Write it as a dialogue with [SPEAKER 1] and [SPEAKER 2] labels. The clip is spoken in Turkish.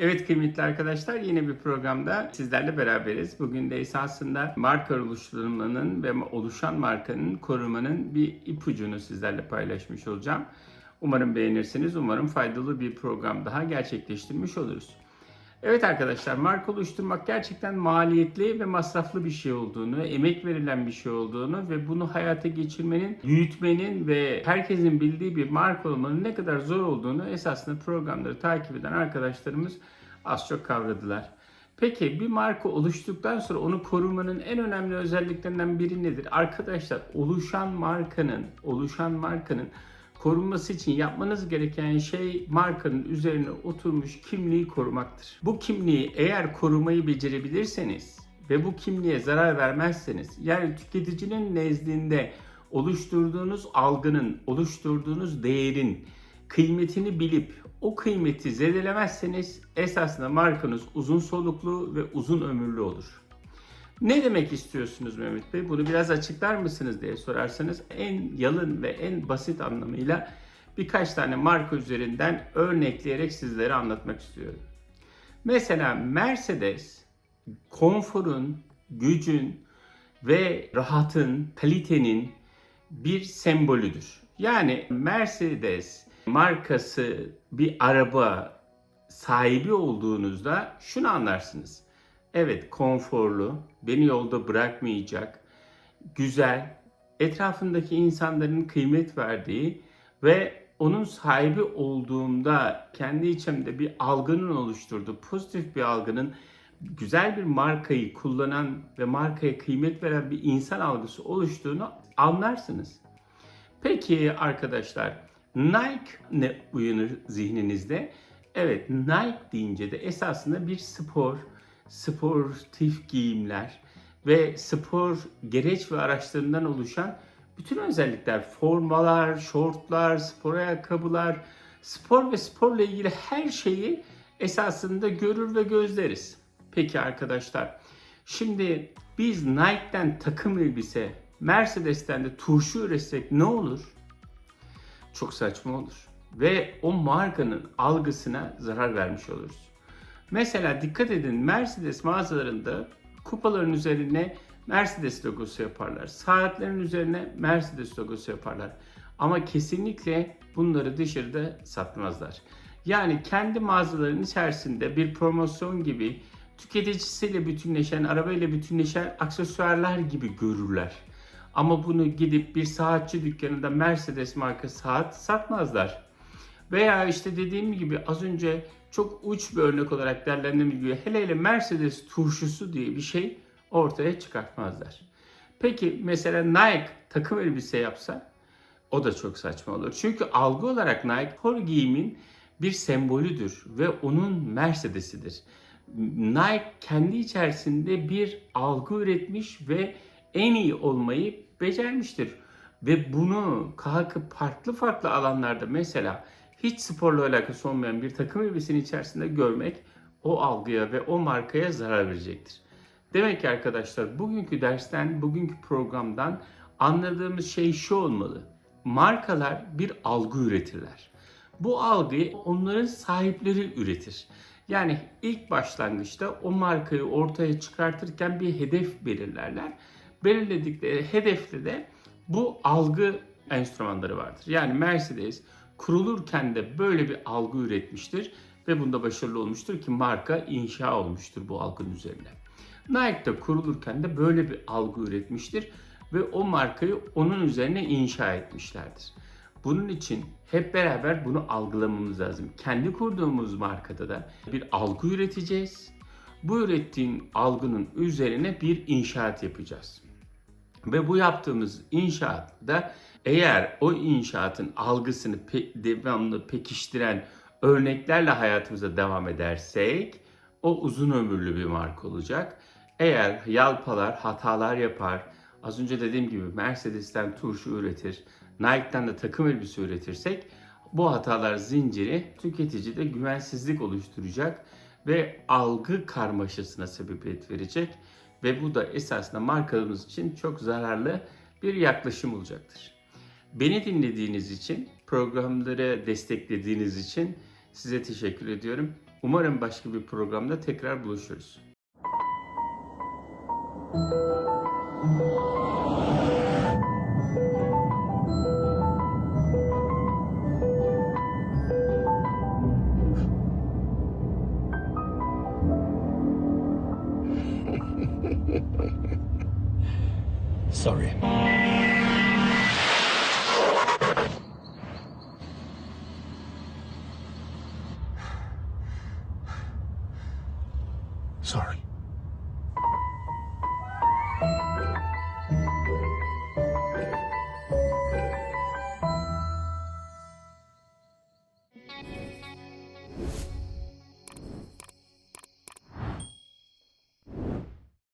[SPEAKER 1] Evet kıymetli arkadaşlar yine bir programda sizlerle beraberiz. Bugün de esasında marka oluşturmanın ve oluşan markanın korumanın bir ipucunu sizlerle paylaşmış olacağım. Umarım beğenirsiniz. Umarım faydalı bir program daha gerçekleştirmiş oluruz. Evet arkadaşlar marka oluşturmak gerçekten maliyetli ve masraflı bir şey olduğunu, emek verilen bir şey olduğunu ve bunu hayata geçirmenin, büyütmenin ve herkesin bildiği bir marka olmanın ne kadar zor olduğunu esasında programları takip eden arkadaşlarımız az çok kavradılar. Peki bir marka oluştuktan sonra onu korumanın en önemli özelliklerinden biri nedir? Arkadaşlar oluşan markanın, oluşan markanın korunması için yapmanız gereken şey markanın üzerine oturmuş kimliği korumaktır. Bu kimliği eğer korumayı becerebilirseniz ve bu kimliğe zarar vermezseniz yani tüketicinin nezdinde oluşturduğunuz algının, oluşturduğunuz değerin kıymetini bilip o kıymeti zedelemezseniz esasında markanız uzun soluklu ve uzun ömürlü olur. Ne demek istiyorsunuz Mehmet Bey? Bunu biraz açıklar mısınız diye sorarsanız en yalın ve en basit anlamıyla birkaç tane marka üzerinden örnekleyerek sizlere anlatmak istiyorum. Mesela Mercedes konforun, gücün ve rahatın, kalitenin bir sembolüdür. Yani Mercedes markası bir araba sahibi olduğunuzda şunu anlarsınız. Evet konforlu, beni yolda bırakmayacak, güzel, etrafındaki insanların kıymet verdiği ve onun sahibi olduğumda kendi içimde bir algının oluşturduğu, pozitif bir algının güzel bir markayı kullanan ve markaya kıymet veren bir insan algısı oluştuğunu anlarsınız. Peki arkadaşlar Nike ne uyanır zihninizde? Evet Nike deyince de esasında bir spor, sportif giyimler ve spor gereç ve araçlarından oluşan bütün özellikler, formalar, şortlar, spor ayakkabılar, spor ve sporla ilgili her şeyi esasında görür ve gözleriz. Peki arkadaşlar, şimdi biz Nike'den takım elbise, Mercedes'ten de turşu üretsek ne olur? Çok saçma olur. Ve o markanın algısına zarar vermiş oluruz. Mesela dikkat edin Mercedes mağazalarında kupaların üzerine Mercedes logosu yaparlar. Saatlerin üzerine Mercedes logosu yaparlar. Ama kesinlikle bunları dışarıda satmazlar. Yani kendi mağazaların içerisinde bir promosyon gibi tüketicisiyle bütünleşen, arabayla bütünleşen aksesuarlar gibi görürler. Ama bunu gidip bir saatçi dükkanında Mercedes marka saat satmazlar. Veya işte dediğim gibi az önce çok uç bir örnek olarak değerlendirdiğim gibi hele hele Mercedes turşusu diye bir şey ortaya çıkartmazlar. Peki mesela Nike takım elbise yapsa o da çok saçma olur. Çünkü algı olarak Nike spor giyimin bir sembolüdür ve onun Mercedes'idir. Nike kendi içerisinde bir algı üretmiş ve en iyi olmayı becermiştir. Ve bunu kalkıp farklı farklı alanlarda mesela hiç sporla alakası olmayan bir takım elbisenin içerisinde görmek o algıya ve o markaya zarar verecektir. Demek ki arkadaşlar bugünkü dersten, bugünkü programdan anladığımız şey şu olmalı. Markalar bir algı üretirler. Bu algıyı onların sahipleri üretir. Yani ilk başlangıçta o markayı ortaya çıkartırken bir hedef belirlerler. Belirledikleri hedefte de bu algı enstrümanları vardır. Yani Mercedes kurulurken de böyle bir algı üretmiştir ve bunda başarılı olmuştur ki marka inşa olmuştur bu algının üzerine. Nike de kurulurken de böyle bir algı üretmiştir ve o markayı onun üzerine inşa etmişlerdir. Bunun için hep beraber bunu algılamamız lazım. Kendi kurduğumuz markada da bir algı üreteceğiz. Bu ürettiğin algının üzerine bir inşaat yapacağız. Ve bu yaptığımız inşaatta eğer o inşaatın algısını pe- devamlı pekiştiren örneklerle hayatımıza devam edersek o uzun ömürlü bir marka olacak. Eğer yalpalar, hatalar yapar, az önce dediğim gibi Mercedes'ten turşu üretir, Nike'den de takım elbise üretirsek bu hatalar zinciri tüketicide güvensizlik oluşturacak ve algı karmaşasına sebebiyet verecek ve bu da esasında markamız için çok zararlı bir yaklaşım olacaktır. Beni dinlediğiniz için, programları desteklediğiniz için size teşekkür ediyorum. Umarım başka bir programda tekrar buluşuruz.
[SPEAKER 2] Sorry. Sorry.